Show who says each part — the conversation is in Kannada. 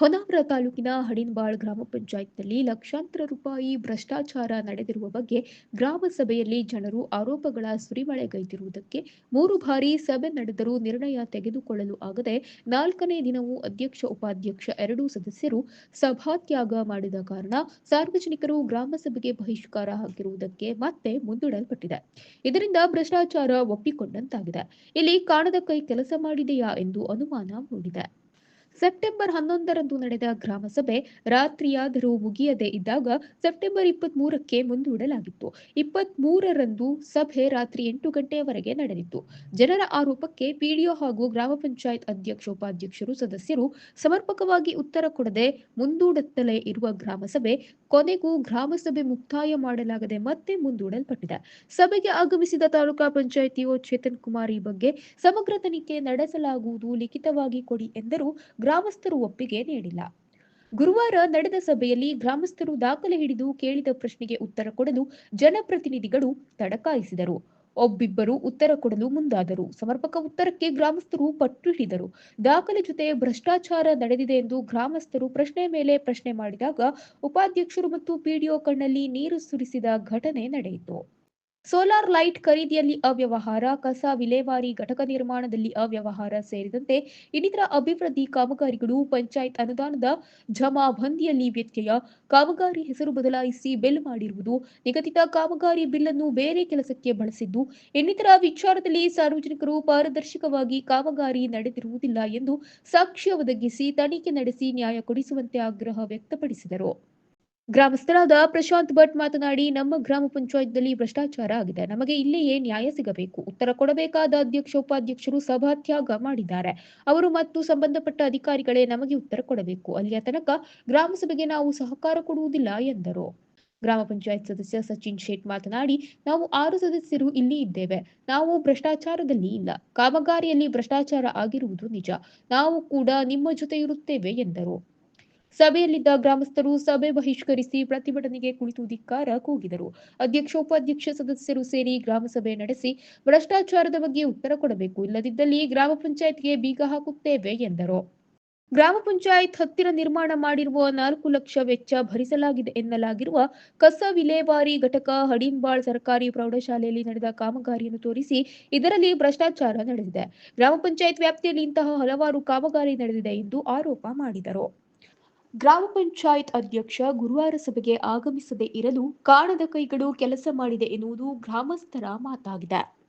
Speaker 1: ಹೊನ್ನಾವರ ತಾಲೂಕಿನ ಹಡಿನ್ಬಾಳ್ ಗ್ರಾಮ ಪಂಚಾಯತ್ನಲ್ಲಿ ಲಕ್ಷಾಂತರ ರೂಪಾಯಿ ಭ್ರಷ್ಟಾಚಾರ ನಡೆದಿರುವ ಬಗ್ಗೆ ಗ್ರಾಮ ಸಭೆಯಲ್ಲಿ ಜನರು ಆರೋಪಗಳ ಸುರಿಮಳೆಗೈದಿರುವುದಕ್ಕೆ ಮೂರು ಬಾರಿ ಸಭೆ ನಡೆದರೂ ನಿರ್ಣಯ ತೆಗೆದುಕೊಳ್ಳಲು ಆಗದೆ ನಾಲ್ಕನೇ ದಿನವೂ ಅಧ್ಯಕ್ಷ, ಉಪಾಧ್ಯಕ್ಷ ಎರಡೂ ಸದಸ್ಯರು ಸಭಾತ್ಯಾಗ ಮಾಡಿದ ಕಾರಣ ಸಾರ್ವಜನಿಕರು ಗ್ರಾಮ ಸಭೆಗೆ ಬಹಿಷ್ಕಾರ ಹಾಕಿರುವುದಕ್ಕೆ ಮತ್ತೆ ಮುಂದೂಡಲ್ಪಟ್ಟಿದೆ. ಇದರಿಂದ ಭ್ರಷ್ಟಾಚಾರ ಒಪ್ಪಿಕೊಂಡಂತಾಗಿದೆ. ಇಲ್ಲಿ ಕಾಣದ ಕೈ ಕೆಲಸ ಮಾಡಿದೆಯಾ ಎಂದು ಅನುಮಾನ ಮೂಡಿದೆ. ಸೆಪ್ಟೆಂಬರ್ ಹನ್ನೊಂದರಂದು ನಡೆದ ಗ್ರಾಮಸಭೆ ರಾತ್ರಿಯಾದರೂ ಮುಗಿಯದೇ ಇದ್ದಾಗ ಸೆಪ್ಟೆಂಬರ್ ಇಪ್ಪತ್ತ್ ಮೂರಕ್ಕೆ ಮುಂದೂಡಲಾಗಿತ್ತು. ಇಪ್ಪತ್ತ್ ಮೂರರಂದು ಸಭೆ ರಾತ್ರಿ ಎಂಟು ಗಂಟೆಯವರೆಗೆ ನಡೆದಿತ್ತು. ಜನರ ಆರೋಪಕ್ಕೆ ಪಿಡಿಒ ಹಾಗೂ ಗ್ರಾಮ ಪಂಚಾಯತ್ ಅಧ್ಯಕ್ಷ, ಉಪಾಧ್ಯಕ್ಷರು, ಸದಸ್ಯರು ಸಮರ್ಪಕವಾಗಿ ಉತ್ತರ ಕೊಡದೆ ಮುಂದೂಡುತ್ತಲೇ ಇರುವ ಗ್ರಾಮಸಭೆ ಕೊನೆಗೂ ಗ್ರಾಮಸಭೆ ಮುಕ್ತಾಯ ಮಾಡಲಾಗದೆ ಮತ್ತೆ ಮುಂದೂಡಲ್ಪಟ್ಟಿದೆ. ಸಭೆಗೆ ಆಗಮಿಸಿದ ತಾಲೂಕಾ ಪಂಚಾಯತ್ ಚೇತನ್ ಕುಮಾರ್ ಬಗ್ಗೆ ಸಮಗ್ರ ತನಿಖೆ ನಡೆಸಲಾಗುವುದು, ಲಿಖಿತವಾಗಿ ಕೊಡಿ ಎಂದರೂ. ಗ್ರಾಮಸ್ಥರು ಒಪ್ಪಿಗೆ ನೀಡಿಲ್ಲ. ಗುರುವಾರ ನಡೆದ ಸಭೆಯಲ್ಲಿ ಗ್ರಾಮಸ್ಥರು ದಾಖಲೆ ಹಿಡಿದು ಕೇಳಿದ ಪ್ರಶ್ನೆಗೆ ಉತ್ತರ ಕೊಡಲು ಜನಪ್ರತಿನಿಧಿಗಳು ತಡಕಾಯಿಸಿದರು. ಒಬ್ಬಿಬ್ಬರು ಉತ್ತರ ಕೊಡಲು ಮುಂದಾದರು. ಸಮರ್ಪಕ ಉತ್ತರಕ್ಕೆ ಗ್ರಾಮಸ್ಥರು ಪಟ್ಟು ಹಿಡಿದರು. ದಾಖಲೆ ಜೊತೆ ಭ್ರಷ್ಟಾಚಾರ ನಡೆದಿದೆ ಎಂದು ಗ್ರಾಮಸ್ಥರು ಪ್ರಶ್ನೆ ಮೇಲೆ ಪ್ರಶ್ನೆ ಮಾಡಿದಾಗ, ಉಪಾಧ್ಯಕ್ಷರು ಮತ್ತು ಪಿಡಿಒ ಕಣ್ಣಲ್ಲಿ ನೀರು ಸುರಿಸಿದ ಘಟನೆ ನಡೆಯಿತು. ಸೋಲಾರ್ ಲೈಟ್ ಖರೀದಿಯಲ್ಲಿ ಅವ್ಯವಹಾರ, ಕಸ ವಿಲೇವಾರಿ, ಘಟಕ ನಿರ್ಮಾಣದಲ್ಲಿ ಅವ್ಯವಹಾರ ಸೇರಿದಂತೆ ಇನ್ನಿತರ ಅಭಿವೃದ್ಧಿ ಕಾಮಗಾರಿಗಳು, ಪಂಚಾಯತ್ ಅನುದಾನದ ಜಮಾಬಂದಿಯಲ್ಲಿ ವ್ಯತ್ಯಯ, ಕಾಮಗಾರಿ ಹೆಸರು ಬದಲಾಯಿಸಿ ಬಿಲ್ ಮಾಡಿರುವುದು, ನಿಗದಿತ ಕಾಮಗಾರಿ ಬಿಲ್ ಅನ್ನು ಬೇರೆ ಕೆಲಸಕ್ಕೆ ಬಳಸಿದ್ದು, ಇನ್ನಿತರ ವಿಚಾರದಲ್ಲಿ ಸಾರ್ವಜನಿಕರು ಪಾರದರ್ಶಕವಾಗಿ ಕಾಮಗಾರಿ ನಡೆದಿರುವುದಿಲ್ಲ ಎಂದು ಸಾಕ್ಷ್ಯ ಒದಗಿಸಿ ತನಿಖೆ ನಡೆಸಿ ನ್ಯಾಯ ಕೊಡಿಸುವಂತೆ ಆಗ್ರಹ ವ್ಯಕ್ತಪಡಿಸಿದರು. ಗ್ರಾಮಸ್ಥರಾದ ಪ್ರಶಾಂತ್ ಭಟ್ ಮಾತನಾಡಿ, ನಮ್ಮ ಗ್ರಾಮ ಪಂಚಾಯತ್ನಲ್ಲಿ ಭ್ರಷ್ಟಾಚಾರ ಆಗಿದೆ. ನಮಗೆ ಇಲ್ಲಿಯೇ ನ್ಯಾಯ ಸಿಗಬೇಕು? ಉತ್ತರ ಕೊಡಬೇಕಾದ ಅಧ್ಯಕ್ಷ, ಉಪಾಧ್ಯಕ್ಷರು ಸಭಾತ್ಯಾಗ ಮಾಡಿದ್ದಾರೆ. ಅವರು ಮತ್ತು ಸಂಬಂಧಪಟ್ಟ ಅಧಿಕಾರಿಗಳೇ ನಮಗೆ ಉತ್ತರ ಕೊಡಬೇಕು. ಅಲ್ಲಿಯ ತನಕ ಗ್ರಾಮಸಭೆಗೆ ನಾವು ಸಹಕಾರ ಕೊಡುವುದಿಲ್ಲ ಎಂದರು. ಗ್ರಾಮ ಪಂಚಾಯತ್ ಸದಸ್ಯ ಸಚಿನ್ ಶೇಟ್ ಮಾತನಾಡಿ, ನಾವು ಆರು ಸದಸ್ಯರು ಇಲ್ಲಿ ಇದ್ದೇವೆ. ನಾವು ಭ್ರಷ್ಟಾಚಾರದಲ್ಲಿ ಇಲ್ಲ. ಕಾಮಗಾರಿಯಲ್ಲಿ ಭ್ರಷ್ಟಾಚಾರ ಆಗಿರುವುದು ನಿಜ. ನಾವು ಕೂಡ ನಿಮ್ಮ ಜೊತೆ ಇರುತ್ತೇವೆ ಎಂದರು. ಸಭೆಯಲ್ಲಿದ್ದ ಗ್ರಾಮಸ್ಥರು ಸಭೆ ಬಹಿಷ್ಕರಿಸಿ ಪ್ರತಿಭಟನೆಗೆ ಕುಳಿತು ಧಿಕ್ಕಾರ ಕೂಗಿದರು. ಅಧ್ಯಕ್ಷ, ಉಪಾಧ್ಯಕ್ಷ ಸದಸ್ಯರು ಸೇರಿ ಗ್ರಾಮಸಭೆ ನಡೆಸಿ ಭ್ರಷ್ಟಾಚಾರದ ಬಗ್ಗೆ ಉತ್ತರ ಕೊಡಬೇಕು. ಇಲ್ಲದಿದ್ದಲ್ಲಿ ಗ್ರಾಮ ಪಂಚಾಯತ್ಗೆ ಬೀಗ ಹಾಕುತ್ತೇವೆ ಎಂದರು. ಗ್ರಾಮ ಪಂಚಾಯತ್ ಹತ್ತಿರ ನಿರ್ಮಾಣ ಮಾಡಿರುವ ನಾಲ್ಕು ಲಕ್ಷ ವೆಚ್ಚ ಭರಿಸಲಾಗಿದೆ ಎನ್ನಲಾಗಿರುವ ಕಸ ವಿಲೇವಾರಿ ಘಟಕ ಹಡಿನ್ಬಾಳ್ ಸರ್ಕಾರಿ ಪ್ರೌಢಶಾಲೆಯಲ್ಲಿ ನಡೆದ ಕಾಮಗಾರಿಯನ್ನು ತೋರಿಸಿ ಇದರಲ್ಲಿ ಭ್ರಷ್ಟಾಚಾರ ನಡೆದಿದೆ. ಗ್ರಾಮ ಪಂಚಾಯತ್ ವ್ಯಾಪ್ತಿಯಲ್ಲಿ ಇಂತಹ ಹಲವಾರು ಕಾಮಗಾರಿ ನಡೆದಿದೆ ಎಂದು ಆರೋಪ ಮಾಡಿದರು. ಗ್ರಾಮ ಪಂಚಾಯತ್ ಅಧ್ಯಕ್ಷ ಗುರುವಾರ ಸಭೆಗೆ ಆಗಮಿಸದೇ ಇರಲು ಕಾಣದ ಕೈಗಳು ಕೆಲಸ ಮಾಡಿದೆ ಎನ್ನುವುದು ಗ್ರಾಮಸ್ಥರ ಮಾತಾಗಿದೆ.